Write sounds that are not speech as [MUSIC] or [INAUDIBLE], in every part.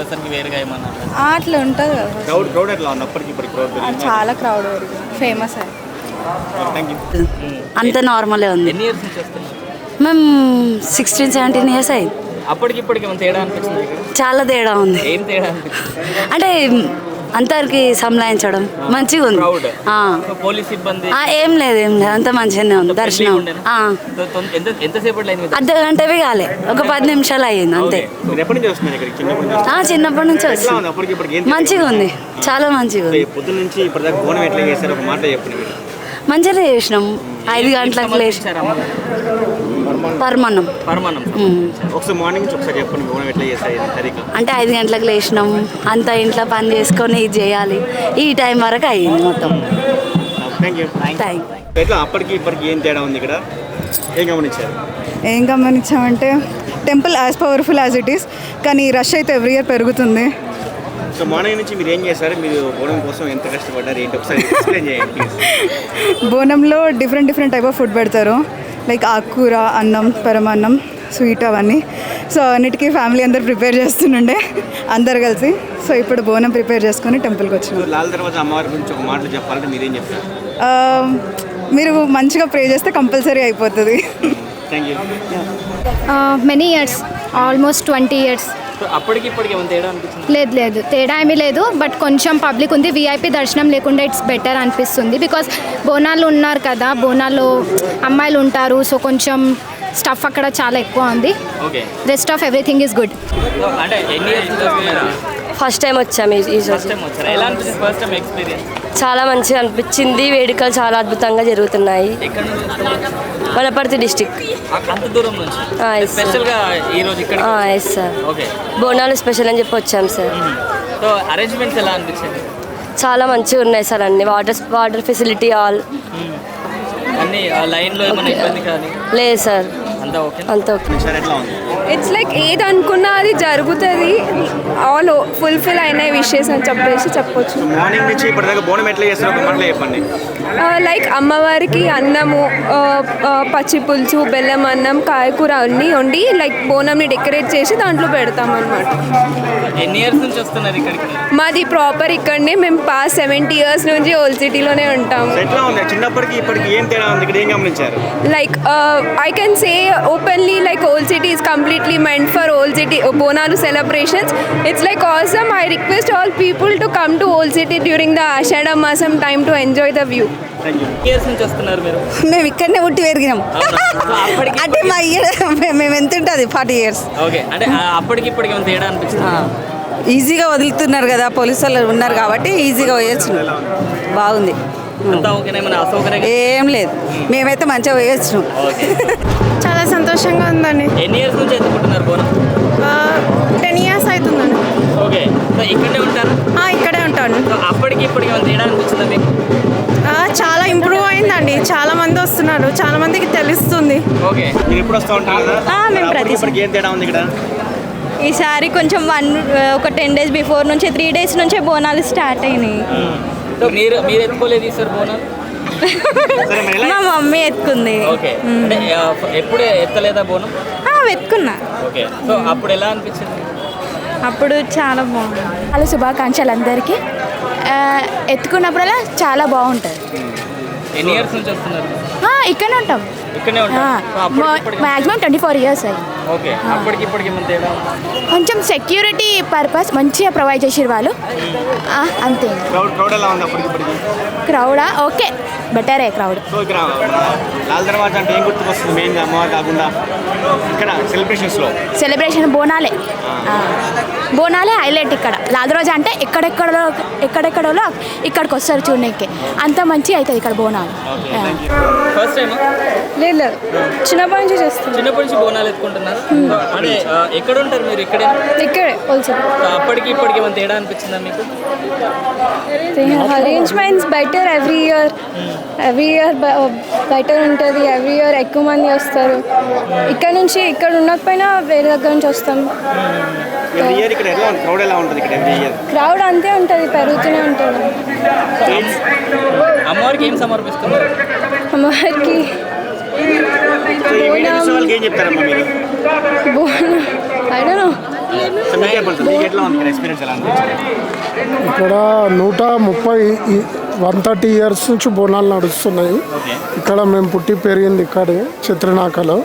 నార్మల్గా కామన్ పర్సన్కి వేరుగా ఏమన్నా? అట్లా? ఉంటుంది కదా క్రౌడ్ క్రౌడ్ ఎట్లా ఉంది అప్పటికి ఇప్పటికి క్రౌడ్ ఆ, చాలా క్రౌడ్ ఫేమస్ అది. అంత నార్మలే ఉంది. ఎన్ని ఇయర్స్ నుంచి వస్తున్నారు మేము సిక్స్టీన్ సెవెంటీన్ ఇయర్స్ అయింది. అప్పటికి ఇప్పటికి తేడా అనిపిస్తుంది? చాలా తేడా ఉంది. ఏం తేడా అంటే అందరికి సంలాయించడం. మంచిగా ఉంది. పోలీస్ ఏం లేదు ఏం లేదు. అంత మంచిగానే ఉంది. దర్శనం. అర్ధ గంటవి కాలే ఒక పది నిమిషాలు అయ్యింది అంతే. చిన్నప్పటి నుంచి వస్తుంది? మంచిగా ఉంది. చాలా మంచిగా ఉంది. మంచిగా చేసినాం. ఐదు గంటలకు లేచి పరమన్నం. పరమానం ఉమ్. ఒకసారి మార్నింగ్ నుంచి ఒకసారి చెప్పండి బోనం ఎట్లా సరిగ్గా అంటే ఐదు గంటలకు లేచినాం. అంతా ఇంట్లో పని చేసుకొని ఇది చేయాలి. ఈ టైం వరకు అయ్యింది మొత్తం. థ్యాంక్ యూ థ్యాంక్ ఎట్లా అప్పటికి ఇప్పటికి ఏం తేడా ఉంది ఇక్కడ? ఏం గమనించారు? ఏం గమనించామంటే temple as powerful as it is కానీ రష్ అయితే ఎవ్రీ ఇయర్ పెరుగుతుంది. సో మార్నింగ్ నుంచి మీరు ఏం చేశారు? మీరు బోనం కోసం ఎంత కష్టపడ్డారు ఏంటి? ఒకసారి ఎక్స్ప్లెయిన్ చేయండి please బోనంలో different different type of food పెడతారు. లైక్ ఆకుకూర అన్నం పరమాన్నం స్వీట్ అవన్నీ. సో అన్నిటికీ ఫ్యామిలీ అందరు ప్రిపేర్ చేస్తుండే అందరు కలిసి. సో ఇప్పుడు బోనం ప్రిపేర్ చేసుకొని టెంపుల్కి వచ్చినాం. మీరేం చెప్తారు? ఆ, మీరు మంచిగా ప్రే చేస్తే కంపల్సరీ అయిపోతుంది. Many years almost twenty years అప్పటికి ఇప్పటికి ఏమైనా తేడా అనిపించింది? లేదు లేదు. తేడా ఏమీ లేదు. బట్ కొంచెం పబ్లిక్ ఉంది. వీఐపీ దర్శనం లేకుండా ఇట్స్ బెటర్ అనిపిస్తుంది. బికాస్ బోనాలు ఉన్నారు కదా. బోనాల్లో అమ్మాయిలు ఉంటారు. సో కొంచెం స్టఫ్ అక్కడ చాలా ఎక్కువ ఉంది. Okay. Rest of everything is good first time వచ్చాము చాలా మంచిగా అనిపించింది. వేడుకలు చాలా అద్భుతంగా జరుగుతున్నాయి? Wanaparthy district. Yes sir Bonalu special అని చెప్పి వచ్చాం సార్ సో అరేంజ్మెంట్స్ ఎలా అనిపించింది? చాలా మంచిగా ఉన్నాయి సార్ అన్ని. వాటర్ వాటర్ ఫెసిలిటీ ఆల్ అన్ని లైన్లో ఏమైనా ఇబ్బంది కానీ? లేదు సార్ అంతా ఓకే? ఇట్స్ లైక్ ఏది అనుకున్నా అది జరుగుతుంది. ఆల్ ఫుల్ఫిల్ అయినాయి విషెస్ అని చెప్పేసి చెప్పొచ్చు. సో మార్నింగ్ నుంచి ఇప్పటిదాకా బోనం ఎట్లా చేస్తారో ఒక మాటలో చెప్పండి. లైక్ అమ్మవారికి అన్నము ఆ, ఆ, పచ్చి పులుసు బెల్లం అన్నం కాయకూర అన్నీ వండి లైక్ బోనంని డెకరేట్ చేసి దాంట్లో పెడతాం అనమాట ఎన్ని ఇయర్స్ నుంచి వస్తున్నారు ఇక్కడికి? మాది ప్రాపర్ ఇక్కడనే మేము పాస్ సెవెంటీ ఇయర్స్ నుంచి ఓల్డ్ సిటీలోనే ఉంటాము. సో ఎట్లా ఉంది? చిన్నప్పటికి ఇప్పటికి ఏం తేడా ఉంది? ఇక్కడ ఏం గమనించారు? Like uh, I can say openly like Old City is completely meant for Old City uh, Bonalu celebrations. It's like awesome. I request all people to come to Old City during the Ashada Masam time to enjoy the view. మేము ఇక్కడనే పుట్టి పెరిగినాం. అంటే మా year మేము ఎంత ఉంటుంది? Forty years. Okay. అంటే అప్పటికి ఇప్పటికి ఏమైనా తేడా అనిపించింది? ఈజీగా వదులుతున్నారు కదా పోలీసు వాళ్ళు ఉన్నారు కాబట్టి ఈజీగా వేయచ్చు బాగుంది. ఏం లేదు. మేమైతే మంచిగా వేయచ్చు సంతోషంగా ఉందండి. ఎన్ని ఇయర్స్ నుంచి ఎత్తుకుంటున్నారు బోనం? టెన్ ఇయర్స్ అవుతుందండి. ఓకే. సో ఇక్కడే ఉంటారు? ఆ, ఇక్కడే ఉంటాను. అప్పటికి ఇప్పటికి ఏమైనా తేడా అనిపించిందా మీకు? ఆ, చాలా ఇంప్రూవ్ అయిందండి. చాలా మంది వస్తున్నారు. చాలా మందికి తెలుస్తుంది. ఓకే. మీరు ఎప్పుడు వస్తూ ఉంటారు? కదా మేము ప్రతి ఇప్పటికి ఏం తేడా ఉంది ఇక్కడ? ఈసారి కొంచెం వన్ ఒక టెన్ డేస్ బిఫోర్ నుంచి త్రీ డేస్ నుంచే బోనాలు స్టార్ట్ అయినాయి. సో మీరు మీరు ఎత్తుకోలేదు బోనాలు? సరే ఎలా మా మమ్మీ ఎత్తుకుంది. ఓకే. ఎప్పుడు ఎత్తలేదా బోనం? ఓకే. సో అప్పుడు ఎలా అనిపించింది? అప్పుడు చాలా బాగుంది. చాలా శుభాకాంక్షలు అందరికీ. ఎత్తుకున్నప్పుడల్లా చాలా బాగుంటుంది. ఎన్ని ఇయర్స్ నుంచి వస్తున్నారు? ఆ, ఇక్కడనే ఉంటాం. ఇక్కడనే మ్యాక్సిమం ట్వంటీ ఫోర్ ఇయర్స్ అయ్యి ఓకే అప్పటికి ఇప్పటికి తేడా? కొంచెం సెక్యూరిటీ పర్పస్ మంచిగా ప్రొవైడ్ చేసారు వాళ్ళు. అంతే. క్రౌడ్ ఎలా ఉంది అప్పటికి ఇప్పటికి? క్రౌడా ఓకే. బెటరే క్రౌడ్ సో ఇక్కడ లాల్ దర్వాజా అంటే ఏం గుర్తుకొస్తుంది మెయిన్గా అమ్మవారు కాకుండా ఇక్కడ సెలబ్రేషన్స్లో సెలబ్రేషన్ బోనాలే. బోనాలే హైలైట్ ఇక్కడ. లాదరోజు అంటే ఎక్కడెక్కడో ఎక్కడెక్కడో ఇక్కడికి వస్తారు చూడడానికి అంత మంచిగా అవుతుంది ఇక్కడ బోనాలు. ఫస్ట్ టైం లేదు. చిన్నప్పటి నుంచి చేస్తాం. చిన్నప్పటి నుంచి బోనాలు ఎత్తుకుంటున్నారు? అంటే ఎక్కడ ఉంటారు మీరు ఇక్కడే? ఇక్కడే సో అప్పటికి ఇప్పటికి ఏమైనా తేడా అనిపించిందా మీకు? Arrangements better every year. Every year better ఉంటుంది. ఎవ్రీ ఇయర్ ఎక్కువ మంది వస్తారు. ఇక్కడ నుంచి ఇక్కడ ఉండకపోయినా వేరే దగ్గర నుంచి వస్తాం. ఉంది క్రౌడ్ ఎలా ఉంటుంది ఇక్కడ ఎవ్రీ ఇయర్ క్రౌడ్ అంతే ఉంటుంది పెరుగుతూనే ఉంటుంది. అమ్మవారికి ఏం సమర్పిస్తున్నారు? అమ్మవారికి వాళ్ళకి ఏం చెప్తారమ్మా మీరు? ఇక్కడ నూట ముప్పై వన్ థర్టీ ఇయర్స్ నుంచి బోనాలు నడుస్తున్నాయి. ఇక్కడ మేము పుట్టి పెరిగింది ఇక్కడే చిత్రనాకలో.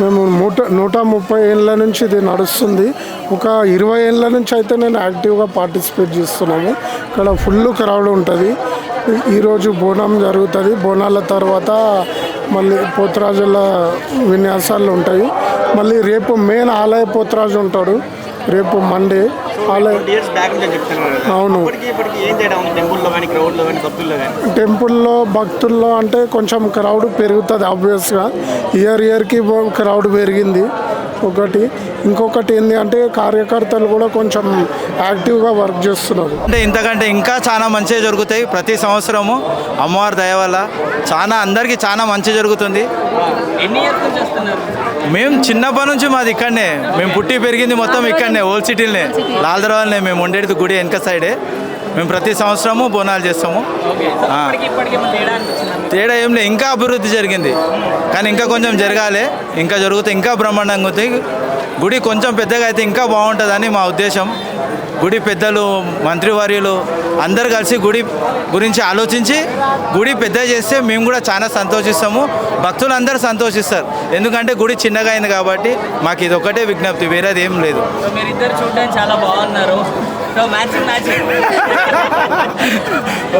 మేము నూట నూట ముప్పై ఏళ్ళ నుంచి ఇది నడుస్తుంది. ఒక ఇరవై ఏళ్ళ నుంచి అయితే నేను యాక్టివ్గా పార్టిసిపేట్ చేస్తున్నాము ఇక్కడ ఫుల్ క్రౌడ్ ఉంటుంది. ఈ- ఈరోజు బోనం జరుగుతుంది. బోనాల తర్వాత మళ్ళీ పోతరాజుల విన్యాసాలు ఉంటాయి. మళ్ళీ రేపు మెయిన్ ఆలయ పోతరాజు ఉంటాడు. రేపు మండే ఆలయ అవును. టెంపుల్లో భక్తుల్లో అంటే కొంచెం క్రౌడ్ పెరుగుతుంది ఆబ్వియస్గా ఇయర్ ఇయర్కి క్రౌడ్ పెరిగింది. ఒకటి. ఇంకొకటి ఏంటి అంటే కార్యకర్తలు కూడా కొంచెం యాక్టివ్గా వర్క్ చేస్తున్నారు. అంటే ఇంతకంటే ఇంకా చాలా మంచిగా జరుగుతాయి. ప్రతి సంవత్సరము అమ్మవారి దయ వల్ల చాలా అందరికీ చాలా మంచి జరుగుతుంది. మేము చిన్నప్పటి నుంచి మాది ఇక్కడనే. మేము పుట్టి పెరిగింది మొత్తం ఇక్కడనే ఓల్డ్ సిటీలనే లాల్దరవాళ్ళనే మేము ఉండేది గుడి వెనక సైడే మేము ప్రతి సంవత్సరము బోనాలు చేస్తాము. తేడా ఏం లేదు ఇంకా అభివృద్ధి జరిగింది. కానీ ఇంకా కొంచెం జరగాలి ఇంకా జరుగుతుంది ఇంకా బ్రహ్మాండంగా ఉంది. గుడి కొంచెం పెద్దగా అయితే ఇంకా బాగుంటుందని మా ఉద్దేశం. గుడి పెద్దలు మంత్రివర్యులు అందరు కలిసి గుడి గురించి ఆలోచించి గుడి పెద్ద చేస్తే మేము కూడా చాలా సంతోషిస్తాము. భక్తులు అందరూ సంతోషిస్తారు. ఎందుకంటే గుడి చిన్నగా అయింది కాబట్టి మాకు ఇది ఒకటే విజ్ఞప్తి వేరేది ఏం లేదు. మీరు ఇద్దరు చూడడానికి చాలా బాగున్నారు. మ్యాచింగ్ మ్యాచింగ్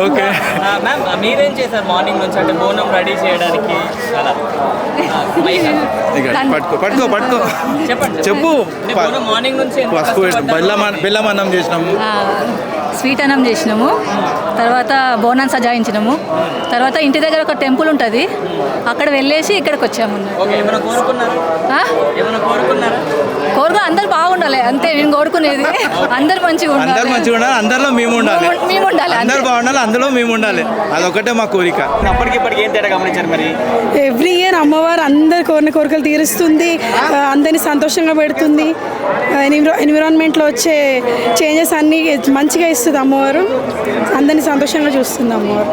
ఓకే మ్యామ్ మీరేం చేశారు మార్నింగ్ నుంచి? అంటే బోనం రెడీ చేయడానికి? అలా. పట్టుకో పట్టుకో పట్టుకో. చెప్పండి చెప్పు. బోనం మార్నింగ్ నుంచి? బెల్లం బెల్లం అన్నం చేసినాము. స్వీట్ అన్నం చేసినాము. తర్వాత బోనాన్ని సజాయించినాము. తర్వాత ఇంటి దగ్గర ఒక టెంపుల్ ఉంటుంది. అక్కడ వెళ్ళేసి ఇక్కడికి వచ్చాము. కోరుకో అందరు బాగుండాలి. అంతే నేను కోరుకునేది. అందరు మంచిగా అందరు ఉండాలి మంచిగా ఉండాలి అందరిలో మేము ఉండాలి. మేము- ఉండాలి. అందరు బాగుండాలి అందులో మేము ఉండాలి. అదొకటే మా కోరిక. అప్పటికి ఇప్పటికి ఏం తేడా గమనించారు మరి? ఎవ్రీ ఇయర్ అమ్మవారు అందరి కోరిన కోరికలు తీరుస్తుంది అందరినీ సంతోషంగా పెడుతుంది. ఎన్విరాన్మెంట్లో వచ్చే చేంజెస్ అన్నీ మంచిగా ఇస్తుంది అమ్మవారు. అందరినీ సంతోషంగా చూస్తుంది అమ్మవారు.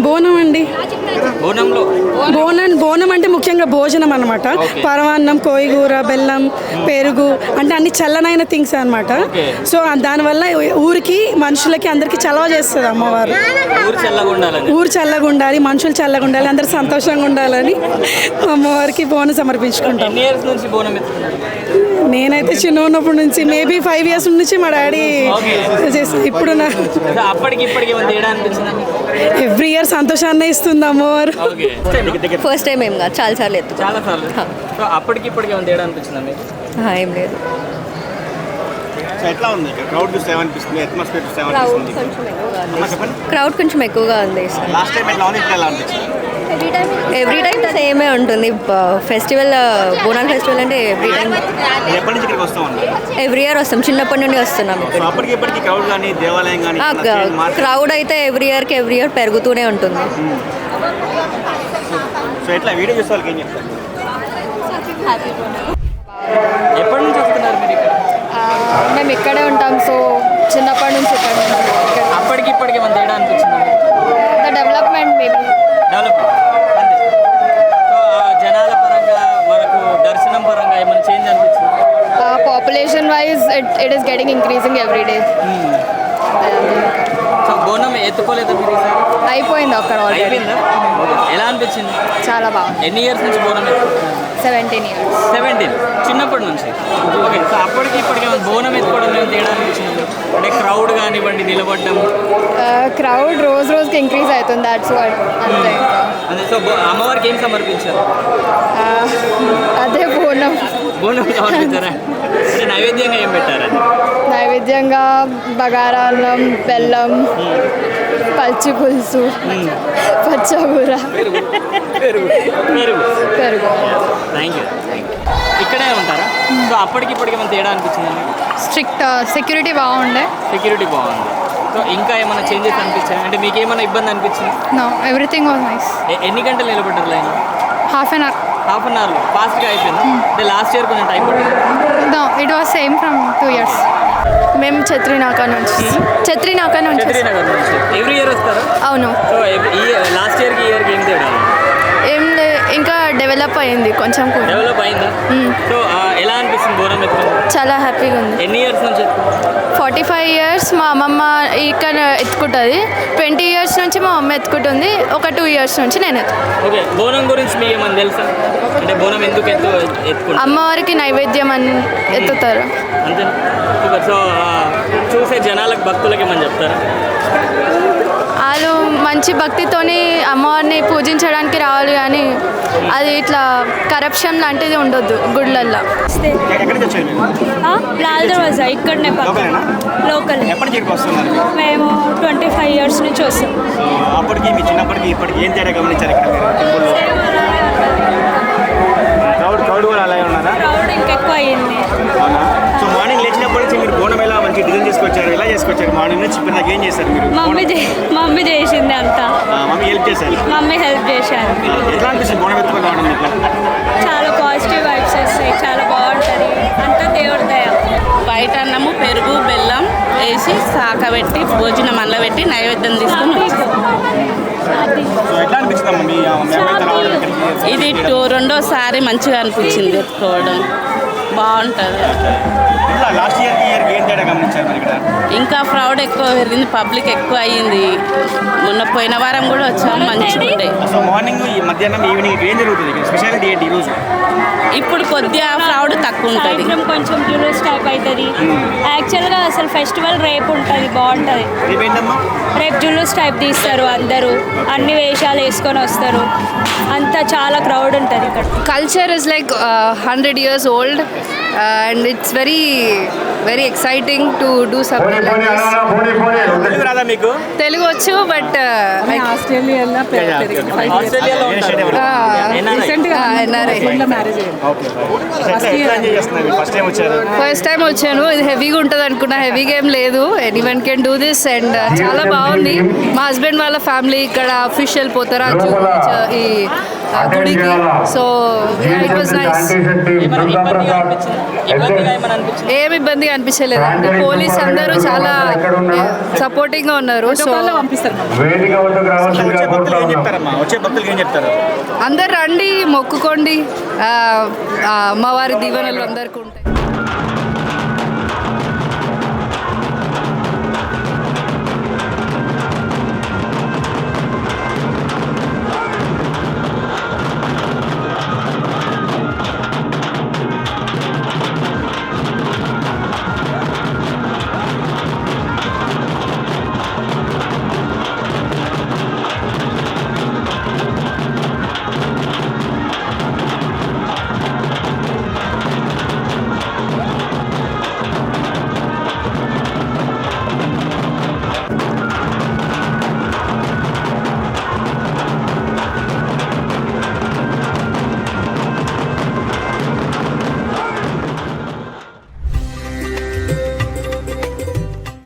బోనం అండి. బోనం బోనం అంటే ముఖ్యంగా భోజనం అనమాట పరమాన్నం కోయిగూర బెల్లం పెరుగు అంటే అన్ని చల్లనైన థింగ్స్ అనమాట సో దానివల్ల ఊరికి మనుషులకి అందరికి చలవ చేస్తుంది అమ్మవారు. ఊరు చల్లగా ఉండాలని. ఊరు చల్లగా ఉండాలి మనుషులు చల్లగా ఉండాలి అందరు సంతోషంగా ఉండాలని అమ్మవారికి బోనం సమర్పించుకుంటాం. నేనైతే చిన్న ఉన్నప్పటి నుంచి మేబీ ఫైవ్ ఇయర్స్ నుంచి మా డాడీ ఇప్పుడు అప్పటికి ఇప్పటికి తేడా అనిపించిందా? ఎవ్రీ ఇయర్ సంతోషాన్ని ఇస్తుంది అమ్మవారు. ఓకే. ఫస్ట్ టైం ఏం కాదు చాలా సార్లు ఎత్తు చాలా సార్లు సో అప్పటికి ఇప్పటికి ఏమైనా తేడా అనిపించిందా మీకు? ఏం లేదు. ఎట్లా ఉంది? క్రౌడ్ చూస్తే ఏమనిపిస్తుంది? అట్మాస్ఫియర్ చూస్తే ఏమనిపిస్తుంది? అమ్మా చెప్పండి. క్రౌడ్ కొంచెం ఎక్కువగా ఉంది. లాస్ట్ టైం ఎట్లా ఉంది? ఇప్పుడు ఎలా అనిపించింది? ఎవ్రీ టైం సేమే ఉంటుంది. ఫెస్టివల్ బోనాల్ ఫెస్టివల్ అంటే ఎవ్రీ టైం ఎవ్రీ ఇయర్ వస్తాం. చిన్నప్పటి నుండి వస్తున్నాం సో అప్పటికి ఇప్పటికి క్రౌడ్ అయితే ఎవ్రీ ఇయర్కి ఎవ్రీ ఇయర్ పెరుగుతూనే ఉంటుంది. మేము ఇక్కడే ఉంటాం. సో చిన్నప్పటి నుంచి ఇక్కడ అప్పటికి ఇప్పటికి ఏమైనా తేడా అనిపించిందా మీకు? ద డెవలప్మెంట్ మేబీ డెవలప్ అంతే సో ఆ జనాల పరంగా మనకు దర్శనం పరంగా ఏమైనా చేంజ్ అనిపించింది population wise it it is getting increasing every day so bonam ఎత్తుకోలేదా మీరు ఈసారి? అయిపోయింది అక్కడ ఆల్రెడీ అయిపోయిందా? ఎలా అనిపించింది? చాలా బాగుంది. ఎన్ని ఇయర్స్ నుంచి బోనం ఎత్తుకుంటున్నారు? సెవెంటీన్ ఇయర్స్ సెవెంటీన్ చిన్నప్పటి నుంచి. ఓకే సో అప్పటికి ఇప్పటికి ఏమైనా బోనం ఎత్తుకోవడం ఏమైనా తేడా అనిపించింది? అంటే క్రౌడ్ కానివ్వండి నిలబడడం. క్రౌడ్ రోజు రోజుకి ఇంక్రీజ్ అవుతుంది దాట్స్ వాట్ అంతే అదే సో బో- అమ్మవారికి ఏం సమర్పించారు? Uh, [LAUGHS] అదే బోనం బోనం సమర్పించారా? [LAUGHS] అంటే నైవేద్యంగా ఏం పెట్టారని నైవేద్యంగా బగారా అన్నం బెల్లం పచ్చి పులుసు పచ్చగూర పెరుగు. పెరుగు. పెరుగు. థ్యాంక్ యూ ఇక్కడే ఉంటారా? సో అప్పటికి ఇప్పటికి ఏమైనా తేడా అనిపించింది మీకు స్ట్రిక్ట్ సెక్యూరిటీ బాగుండే. సెక్యూరిటీ బాగుంది. సో ఇంకా ఏమైనా చేంజెస్ అనిపించాయి? అంటే మీకు ఏమైనా ఇబ్బంది అనిపించింది? నో ఎవ్రీథింగ్ వాజ్ నైస్ ఎ- ఎన్ని గంటలు నిలబడ్డారు line half an hour half an అవర్లో ఫాస్ట్గా అయిపోయింది? అంటే లాస్ట్ ఇయర్ కొంచెం టైం పట్టింది? No it was same from two years మేము ఛత్రినాక నుంచి. ఛత్రినాక నుంచి. చత్రీనగర్ నుంచి. ఎవ్రీ ఇయర్ వస్తారు? అవును. సో లాస్ట్ ఇయర్కి ఇయర్కి ఏం తేడా? ఏం లే ఇంకా డెవలప్ అయింది కొంచెం కూడా. డెవలప్ అయిందా? సో ఎలా అనిపిస్తుంది బోనం ఎత్తుకోవడం చాలా హ్యాపీగా ఉంది. ఎన్ని ఇయర్స్ నుంచి? ఫార్టీ ఫైవ్ ఇయర్స్ మా అమ్మమ్మ ఇక్కడ ఎత్తుకుంటుంది. ట్వంటీ ఇయర్స్ నుంచి మా అమ్మ ఎత్తుకుంటుంది. ఒక టూ ఇయర్స్ నుంచి నేను ఎత్తు ఓకే బోనం గురించి మీకు ఏమన్నా తెలుసా? అంటే బోనం ఎందుకు ఎత్తు ఎత్తుకుంటారు అమ్మవారికి నైవేద్యం అని ఎత్తుతారు. అంతే సో చూసే జనాలకు భక్తులకి ఏమని చెప్తారా? వాళ్ళు మంచి భక్తితోని అమ్మవారిని పూజించడానికి రావాలి కానీ అది ఇట్లా కరప్షన్ లాంటిది ఉండొద్దు గుళ్ళల్లో. లాల్ దర్వాజా ఇక్కడనే లోకలేనా? లోకల్. మేము ట్వంటీ ఫైవ్ ఇయర్స్ నుంచి వస్తాం. అప్పటికి మీ చిన్నప్పటికి ఇప్పటికి ఏం తేడా గమనించారు ఇక్కడ ఇది టూ రెండోసారి మంచిగా అనిపించింది ఎత్తుకోవడం. బాగుంటుంది. ఇంకా ఫ్రౌడ్ ఎక్కువ పెరిగింది పబ్లిక్ ఎక్కువ అయ్యింది. మొన్న పోయిన వారం కూడా వచ్చాము మంచిగా ఉండే మార్నింగ్ మధ్యాహ్నం ఈవినింగ్ ఏం జరుగుతుంది? స్పెషాలిటీ ఏంటి ఈరోజు ఇప్పుడు కొద్దిగా ఫ్రౌడ్ తక్కువ ఉంటుంది కొంచెం జూలూస్ టైప్ అవుతుంది యాక్చువల్గా అసలు ఫెస్టివల్ రేపు ఉంటుంది బాగుంటుంది. రేపు జులూస్ టైప్ తీస్తారు అందరూ. అన్ని వేషాలు వేసుకొని వస్తారు. అంతా చాలా క్రౌడ్ ఉంటుంది ఇక్కడ. Culture is like uh, 100 years old and it's very very exciting to do something like this. Telugu రాదా మీకు? తెలుగు వచ్చు బట్ ఆస్ట్రేలియాలో ఆస్ట్రేలియాలో ఫస్ట్ టైం టైం వచ్చాను. ఇది హెవీగా ఉంటుంది అనుకున్నా. హెవీగా ఏం లేదు. Anyone can do this and చాలా బాగుంది. మా హస్బెండ్ వాళ్ళ ఫ్యామిలీ ఇక్కడ అఫీషియల్ పోతారాజు ఈ గుడికి. సో ఇట్ వాస్ నైస్ ఇబ్బందిగా ఏమి ఇబ్బంది అనిపించలేదు. అంటే పోలీస్ అందరూ చాలా సపోర్టింగ్గా ఉన్నారు. సో అందరు రండి మొక్కుకోండి. అమ్మవారి దీవెనలు అందరికీ